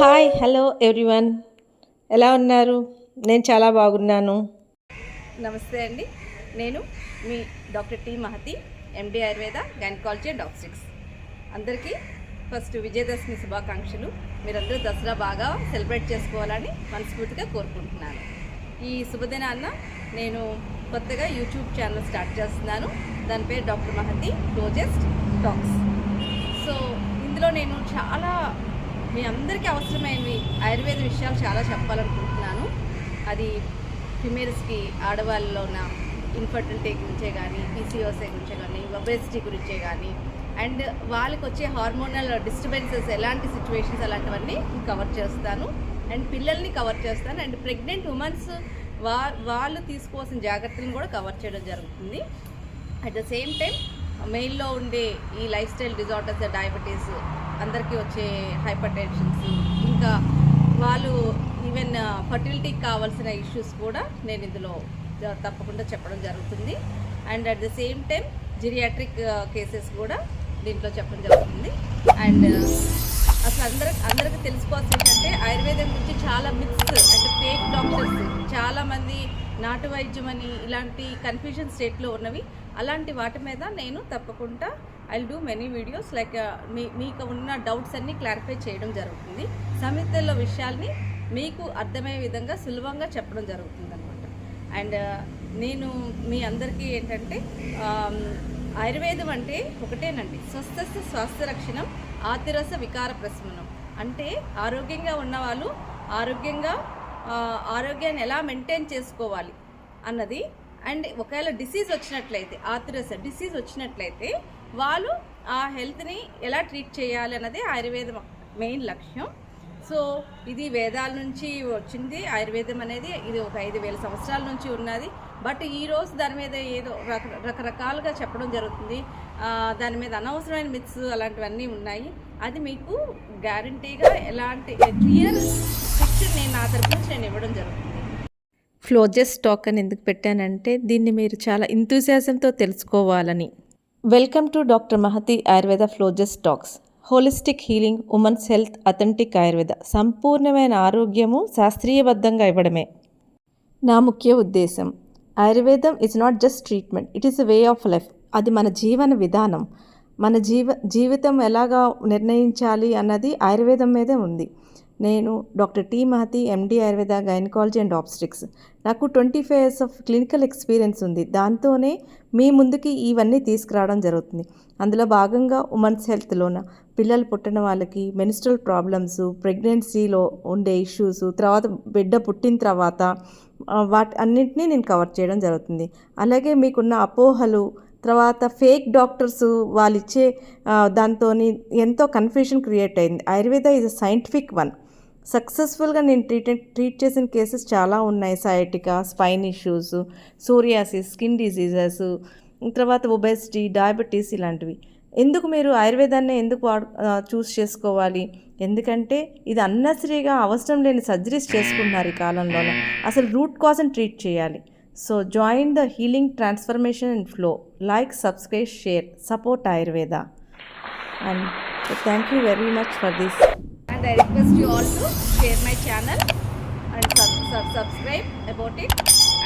Hi hello everyone ఎలా ఉన్నారు? నేను చాలా బాగున్నాను. నమస్తే అండి. నేను మీ doctor T Mahathi MD Ayurveda gynaecology and obstetrics అందరికీ ఫస్ట్ విజయదశమి శుభాకాంక్షలు. మీరందరూ దసరా బాగా సెలబ్రేట్ చేసుకోవాలని మనస్ఫూర్తిగా కోరుకుంటున్నాను. ఈ శుభదినాన్న నేను కొత్తగా యూట్యూబ్ ఛానల్ స్టార్ట్ చేస్తున్నాను. దాని పేరు doctor Mahathi closest talks so ఇందులో నేను చాలా మీ అందరికీ అవసరమైనవి ఆయుర్వేద విషయాలు చాలా చెప్పాలనుకుంటున్నాను. అది ఫిమేల్స్కి ఆడవాళ్ళలో ఉన్న ఇన్ఫర్టిలిటీ గురించే కానీ పీసీఓసీ గురించే కానీ ఒబెసిటీ గురించే కానీ అండ్ వాళ్ళకి వచ్చే హార్మోనల్ డిస్టర్బెన్సెస్ ఎలాంటి సిచ్యువేషన్స్ అలాంటివన్నీ కవర్ చేస్తాను. అండ్ పిల్లల్ని కవర్ చేస్తాను. అండ్ ప్రెగ్నెంట్ ఉమెన్స్ వా వాళ్ళు తీసుకోవాల్సిన జాగ్రత్తలను కూడా కవర్ చేయడం జరుగుతుంది. అట్ ద సేమ్ టైం మెయిల్లో ఉండే ఈ లైఫ్ స్టైల్ డిజార్డర్స్ డయాబెటీస్ అందరికీ వచ్చే హైపర్ టెన్షన్స్ ఇంకా వాళ్ళు ఈవెన్ ఫర్టిలిటీకి కావాల్సిన ఇష్యూస్ కూడా నేను ఇందులో తప్పకుండా చెప్పడం జరుగుతుంది. And at the same time geriatric cases కూడా దీంట్లో చెప్పడం జరుగుతుంది. అండ్ అసలు అందరికి అందరికీ తెలుసుకోవాల్సి ఏంటంటే ఆయుర్వేదం గురించి చాలా మిక్స్ అంటే ఫేక్ డాక్టర్స్ చాలామంది నాటు వైద్యం అని ఇలాంటి కన్ఫ్యూజన్ స్టేట్లో ఉన్నవి అలాంటి వాటి మీద నేను తప్పకుండా I do many videos like మీ మీకు ఉన్న డౌట్స్ అన్నీ క్లారిఫై చేయడం జరుగుతుంది. సమితిలో విషయాల్ని మీకు అర్థమయ్యే విధంగా సులభంగా చెప్పడం జరుగుతుంది అనమాట అండ్ uh, నేను మీ అందరికీ ఏంటంటే um, ఆయుర్వేదం అంటే ఒకటేనండి. స్వస్థ స్వాస్థ్య రక్షణం ఆతిరస వికార ప్రశమనం. అంటే ఆరోగ్యంగా ఉన్నవాళ్ళు ఆరోగ్యంగా ఆరోగ్యాన్ని ఎలా మెయింటైన్ చేసుకోవాలి అన్నది అండ్ ఒకవేళ డిసీజ్ వచ్చినట్లయితే ఆతిరస డిసీజ్ వచ్చినట్లయితే వాళ్ళు ఆ హెల్త్ని ఎలా ట్రీట్ చేయాలి అన్నది ఆయుర్వేదం మెయిన్ లక్ష్యం. సో ఇది వేదాల నుంచి వచ్చింది. ఆయుర్వేదం అనేది ఇది ఒక ఐదు వేల సంవత్సరాల నుంచి ఉన్నది. బట్ ఈరోజు దాని మీద ఏదో రక రకరకాలుగా చెప్పడం జరుగుతుంది. దాని మీద అనవసరమైన మిత్స్ అలాంటివన్నీ ఉన్నాయి. అది మీకు గ్యారంటీగా ఎలాంటి క్లియర్ పిక్చర్ నేను నా తరపు నుంచి నేను ఇవ్వడం జరుగుతుంది. ఫ్లోజెస్ స్టాక్ అని ఎందుకు పెట్టానంటే దీన్ని మీరు చాలా ఇంతూజియాజంతో తెలుసుకోవాలని. Welcome to doctor Mahathi Ayurveda flows talks holistic healing women's health authentic Ayurveda సంపూర్ణమైన ఆరోగ్యము శాస్త్రీయబద్ధంగా ఇవ్వడమే. నా ముఖ్య ఉద్దేశం Ayurvedam is not just treatment it is a way of life అది మన జీవన విధానం. మన జీవ జీవితం ఎలాగా నిర్ణయించాలి అన్నది ఆయుర్వేదం మీదే ఉంది. నేను doctor T Mahathi MD Ayurveda gynaecology and obstetrics నాకు twenty five years of clinical experience ఉంది. దాంతోనే మీ ముందుకి ఇవన్నీ తీసుకురావడం జరుగుతుంది. అందులో భాగంగా ఉమెన్స్ హెల్త్లోన పిల్లలు పుట్టిన వాళ్ళకి మెనిస్ట్రల్ ప్రాబ్లమ్స్ ప్రెగ్నెన్సీలో ఉండే ఇష్యూస్ తర్వాత బిడ్డ పుట్టిన తర్వాత వాటి అన్నింటినీ నేను కవర్ చేయడం జరుగుతుంది. అలాగే మీకున్న అపోహలు తర్వాత ఫేక్ డాక్టర్స్ వాళ్ళు ఇచ్చే దాంతో ఎంతో కన్ఫ్యూషన్ క్రియేట్ అయింది. Ayurveda is a scientific one. సక్సెస్ఫుల్గా నేను ట్రీట్ ట్రీట్ చేసిన కేసెస్ చాలా ఉన్నాయి. Sciatica spine issues psoriasis skin diseases తర్వాత ఒబెసిటీ డయాబెటీస్ ఇలాంటివి. ఎందుకు మీరు ఆయుర్వేదాన్ని ఎందుకు వాడు చూస్ చేసుకోవాలి? ఎందుకంటే ఇది అన్నసరిగా అవసరం లేని సర్జరీస్ చేసుకుంటున్నారు ఈ కాలంలోనే. అసలు రూట్ కాజ్ని ట్రీట్ చేయాలి. So join the healing transformation and flow. Like subscribe share support Ayurveda. And thank you very much for this. And I request you all to share my channel and sub- sub- subscribe about it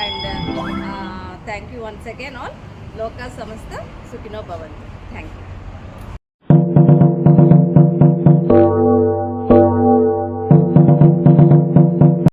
and uh, uh, thank you once again all Loka Samastha Sukino Bhavantu. Thank you.